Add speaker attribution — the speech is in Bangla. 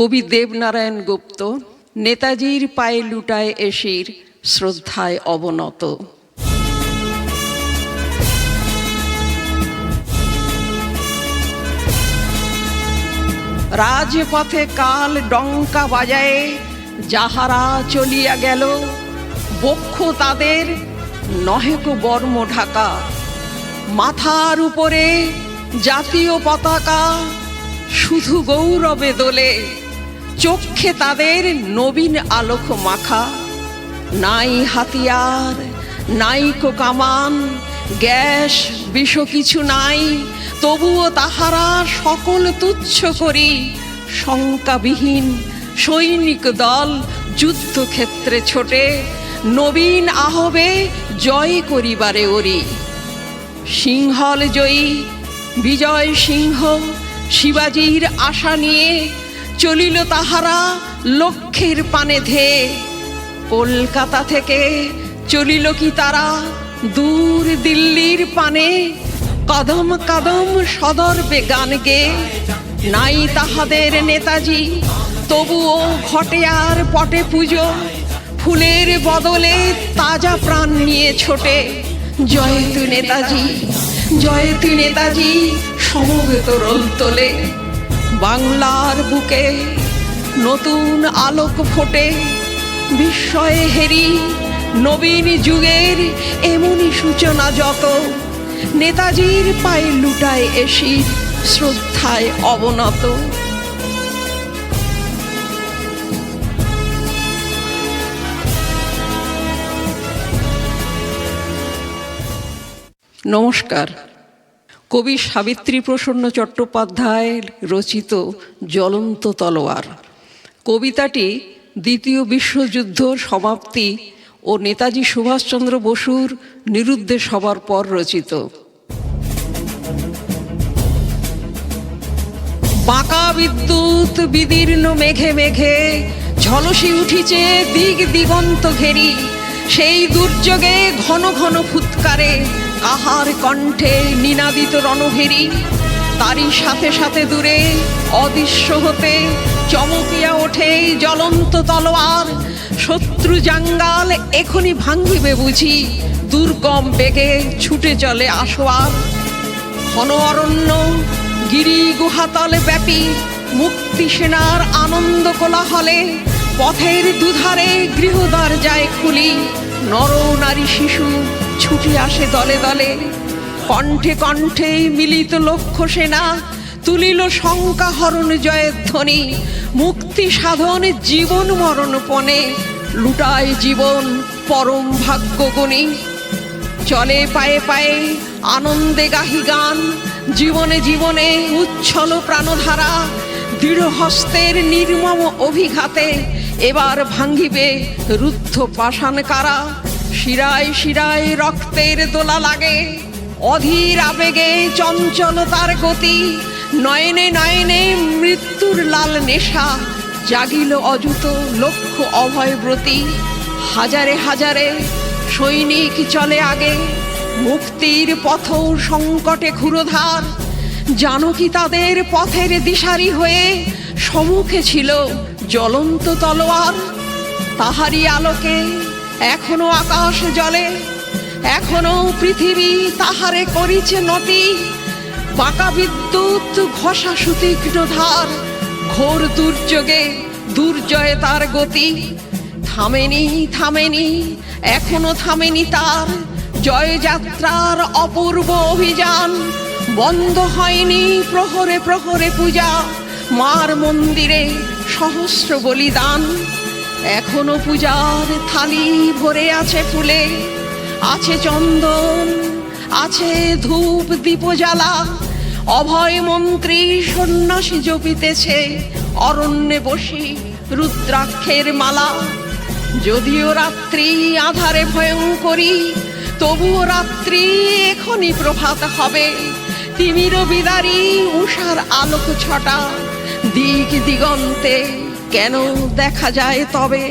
Speaker 1: কবি দেবনারায়ণ গুপ্ত নেতাজির পায়ে লুটায় এসির শ্রদ্ধায় অবনত। রাজপথে কাল ডঙ্কা বাজায়ে, যাহারা চলিয়া গেল, বক্ষ তাদের নহেক বর্ম ঢাকা। মাথার উপরে জাতীয় পতাকা, শুধু গৌরবে দোলে। চক্ষে তাদের নবীন আলোক মাখা। নাই হাতিয়ার, নাই কামান গ্যাস বিষ কিছু নাই, তবুও তাহারা সকল তুচ্ছ করি। শঙ্কাবিহীন সৈনিক দল যুদ্ধক্ষেত্রে ছোটে, নবীন আহবে জয় করিবারে ওরি। সিংহল জয়ী, বিজয় সিংহ, শিবাজির আশা নিয়ে চলিল তাহারা লক্ষ্যের পানে ধেয়ে কলকাতা থেকে চলিল কি তারা দূর দিল্লির পানে? কদম কদম সদর্বে গান গে। নাই তাহাদের নেতাজি, তবুও ঘটে আর পটে পুজো। ফুলের বদলে তাজা প্রাণ নিয়ে ছোটে। জয় নেতাজি জয় নেতাজি, সমবেত রোল তোলে। বাংলার বুকে নতুন আলোক ফোটে, বিস্ময়ে হেরি নবীন যুগের এমনই সূচনা যত। নেতাজির পায়ে লুটায় এসি শ্রদ্ধায় অবনত। নমস্কার। কবি সাবিত্রী প্রসন্ন চট্টোপাধ্যায়ের রচিত জ্বলন্ত তলোয়ার। কবিতাটি দ্বিতীয় বিশ্বযুদ্ধ সমাপ্তি ও নেতাজি সুভাষচন্দ্র বসুর নিরুদ্দেশ হবার পর রচিত। বাঁকা বিদ্যুৎ, বিদীর্ণ মেঘে মেঘে ঝলসি উঠিছে দিগ দিগন্ত ঘেরি। সেই দুর্যোগে ঘন ঘন ফুৎকারে কাহার কণ্ঠে নিনাদিত রণহেরি তারই সাথে সাথে দূরে অদৃশ্য হতে চমকিয়া ওঠে জ্বলন্ত তলোয়ার। শত্রু জাঙ্গাল এখনই ভাঙ্গিবে বুঝি, দুর্গম বেগে ছুটে চলে আসোয়ার। ঘন অরণ্য, গিরি গুহাতলে ব্যাপী, মুক্তি সেনার আনন্দ কোলাহলে, পথের দুধারে গৃহদ্বার যায় খুলি, নর নারী শিশু ছুটি আসে দলে দলে। কণ্ঠে কণ্ঠে মিলিত লক্ষ্য সেনা, তুলিল শঙ্কা হরণ জয়ের ধ্বনি, মুক্তি সাধন জীবন মরণ পণে, লুটায় জীবন পরম ভাগ্যগুণী চলে পায়ে পায়ে আনন্দে গাহি গান, জীবনে জীবনে উচ্ছল প্রাণধারা, দৃঢ় হস্তের নির্মম অভিঘাতে, এবার ভাঙ্গিবে রুদ্ধ পাষাণ কারা। শিরায় শিরায় রক্তের দোলা লাগে। অধীর আবেগে চঞ্চলতার গতি। নয়নে নয়নে মৃত্যুর লাল নেশা। জাগিল অযুত লক্ষ্য অভয়ব্রতী হাজারে হাজারে সৈনিক চলে আগে। মুক্তির পথ সংকটে ক্ষুরধার জানকী তাদের পথের দিশারি হয়ে সম্মুখে ছিল জ্বলন্ত তলোয়ার। তাহারি আলোকে এখনও আকাশ জলে, এখনও পৃথিবী তাহারে করিছে নতি বাঁকা বিদ্যুৎ, ঘষা সুতীক্ষ্ণ ধার ঘোর দুর্যোগে দুর্জয়ে তার গতি। থামেনি থামেনি, এখনও থামেনি তার। জয়যাত্রার অপূর্ব অভিযান, বন্ধ হয়নি প্রহরে প্রহরে পূজা। মার মন্দিরে সহস্র বলিদান। এখনও পূজার থালি ভরে আছে ফুলে। আছে চন্দন, আছে ধূপ দীপজ্বালা। অভয় মন্ত্রী সন্ন্যাসী জপিতেছে, অরণ্যে বসি রুদ্রাক্ষের মালা। যদিও রাত্রি আধারে ভয়ঙ্করী, তবুও রাত্রি এখনই প্রভাত হবে। তিমির বিদারি, উষার আলোক ছটা, দিক দিগন্তে। কেন দেখা যায় তবে